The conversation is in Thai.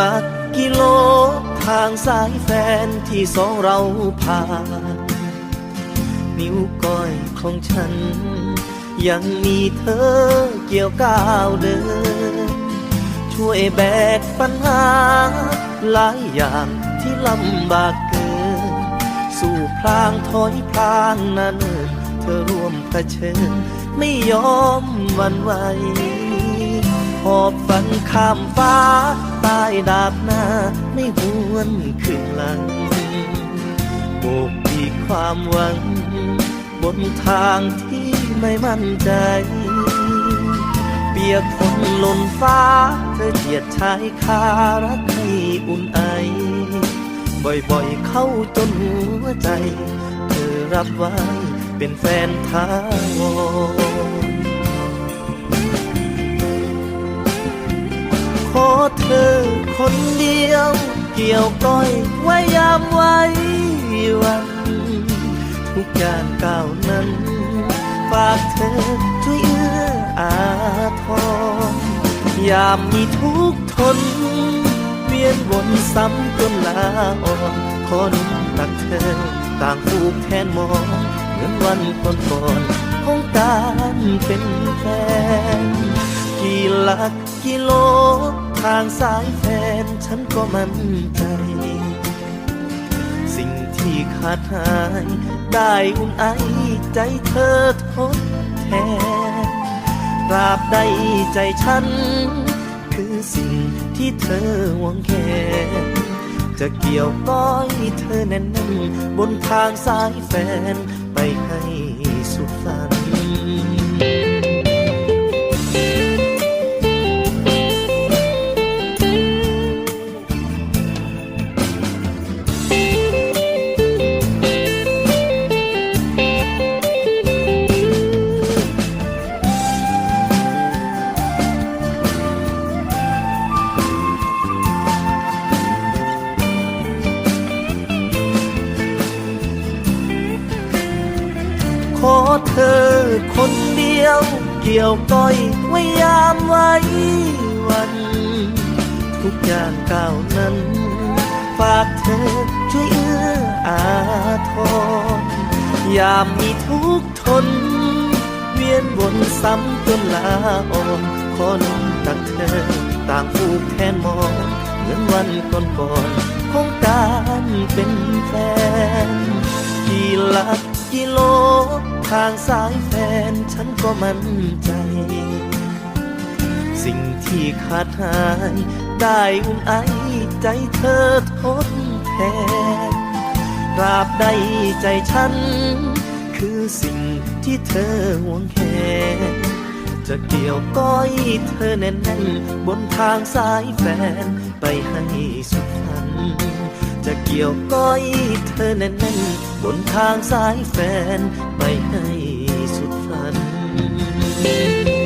ลักกิโล ทางสายแฟนที่สองเราผ่าน นิ้วก้อยของฉัน ยังมีเธอเกี่ยวก้าวเดิน ช่วยแบกปัญหา หลายอย่างที่ลำบากเกิน สู่พลางถอยพลางนั้นเธอร่วมเผชิญไม่ยอมวันไหวหอบฝันข้ามฟ้า ใต้ดาบหน้าไม่หวนขึ้นหลังโบกปีกความหวัง บนทางที่ไม่มั่นใจ เปียกฝนหล่นฟ้า เธอเจียดชายคารักให้อุ่นไอ บ่อยๆเข้าจนหัวใจ เธอรับไว้เป็นแฟนทาวร เธอคนเดียว เกี่ยวก้อยไว้ยามไว้วัน ทุกอย่างก้าวนั้น ฝากเธอช่วยเอื้ออาทรยามมีทุกทน เวียนวนซ้ำจนลาอ่อนขอนุ่มตักเธอ ต่างผูกแทนมองเหมือนวันก่อนก่อนของการเป็นแฟนกี่หลักกิโล ทางสายแฟนฉันก็มั่นใจ สิ่งที่ขาดหาย ได้อุ่นไอใจเธอทดแทนตราบใดใจฉัน คือสิ่งที่เธอหวงแค่จะเกี่ยวก้อยเธอแน่นบนทางสายแฟน เดียวเกี่ยวก้อยไว้ยามไว้วัน ทุกอย่างก้าวนั้น ฝากเธอช่วยเอื้ออาทรยามมีทุกทน เวียนวนซ้ำจนลาอ่อนขอนุ่มตักเธอต่างผูกแทนมองเหมือนวันก่อนก่อนของการเป็นแฟนกี่หลักกิโลทางสายฟ ฉันก็มั่นใจ สิ่งที่ขาดหาย ได้อุ่นไอใจเธอทดแทนตราบใดใจฉัน คือสิ่งที่เธอหวงแค่จะเกี่ยวก้อยเธอแน่นๆบนทางสายแฟนไปให้สุดฝัน จะเกี่ยวก้อยเธอแน่นๆบนทางสายแฟนไปให้ Música